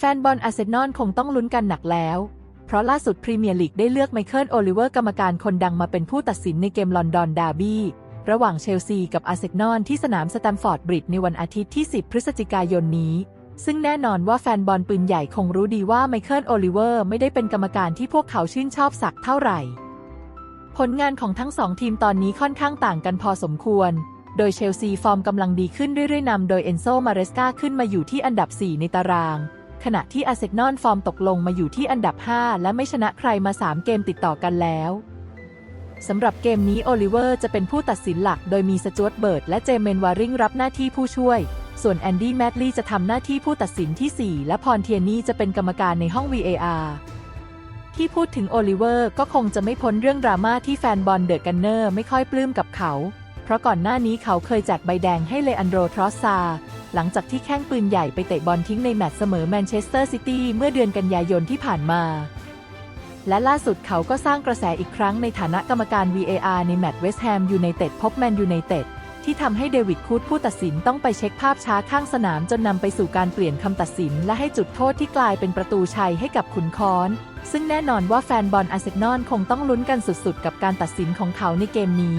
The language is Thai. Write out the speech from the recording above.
แฟนบอลอาร์เซนอลคงต้องลุ้นกันหนักแล้ว เพราะล่าสุดพรีเมียร์ลีกได้เลือกไมเคิลโอลิเวอร์กรรมการคนดังมาเป็นผู้ตัดสินในเกมลอนดอนดาร์บี้ระหว่างเชลซีกับอาร์เซนอลที่สนามสแตมฟอร์ดบริดในวันอาทิตย์ที่ 10 พฤศจิกายนนี้ ซึ่งแน่นอนว่าแฟนบอลปืนใหญ่คงรู้ดีว่าไมเคิลโอลิเวอร์ไม่ได้เป็นกรรมการที่พวกเขาชื่นชอบสักเท่าไหร่ ผลงานของทั้งสองทีมตอนนี้ค่อนข้างต่างกันพอสมควร โดยเชลซีฟอร์มกำลังดีขึ้นเรื่อยๆนำโดยเอนโซมาเรสกาขึ้นมาอยู่ที่อันดับ 4 ในตาราง ขณะที่อาร์เซนอลฟอร์มตกลงมาอยู่ที่อันดับ 5 และไม่ชนะใครมา 3 เกมติดต่อกันแล้วสำหรับเกมนี้โอลิเวอร์จะเป็นผู้ตัดสินหลัก โดยมีสจวตเบิร์ดและเจเมนวาริงรับหน้าที่ผู้ช่วย ส่วนแอนดี้แมดลีย์จะทำหน้าที่ผู้ตัดสินที่ 4 และพรเทียนี่จะเป็นกรรมการในห้อง VAR ที่พูดถึงโอลิเวอร์ก็คงจะไม่พ้นเรื่องดราม่าที่แฟนบอลเดอะกันเนอร์ไม่ค่อยปลื้มกับเขา เพราะก่อนหน้านี้เขาเคยแจกใบแดงให้เลอันโดรทรอสซา หลังจากที่แข้งปืนใหญ่ไปเตะบอลทิ้งในแมตช์เสมอแมนเชสเตอร์ซิตี้เมื่อเดือนกันยายนที่ผ่านมา และล่าสุดเขาก็สร้างกระแสอีกครั้งในฐานะกรรมการ VAR ในแมตช์เวสต์แฮมยูไนเต็ดพบแมนยูไนเต็ดที่ทำให้เดวิดคูดผู้ตัดสินต้องไปเช็คภาพช้าข้างสนามจนนำไปสู่การเปลี่ยนคำตัดสิน และให้จุดโทษที่กลายเป็นประตูชัยให้กับขุนค้อน ซึ่งแน่นอนว่าแฟนบอลอาร์เซนอลคงต้องลุ้นกันสุดๆ กับการตัดสินของเขาในเกมนี้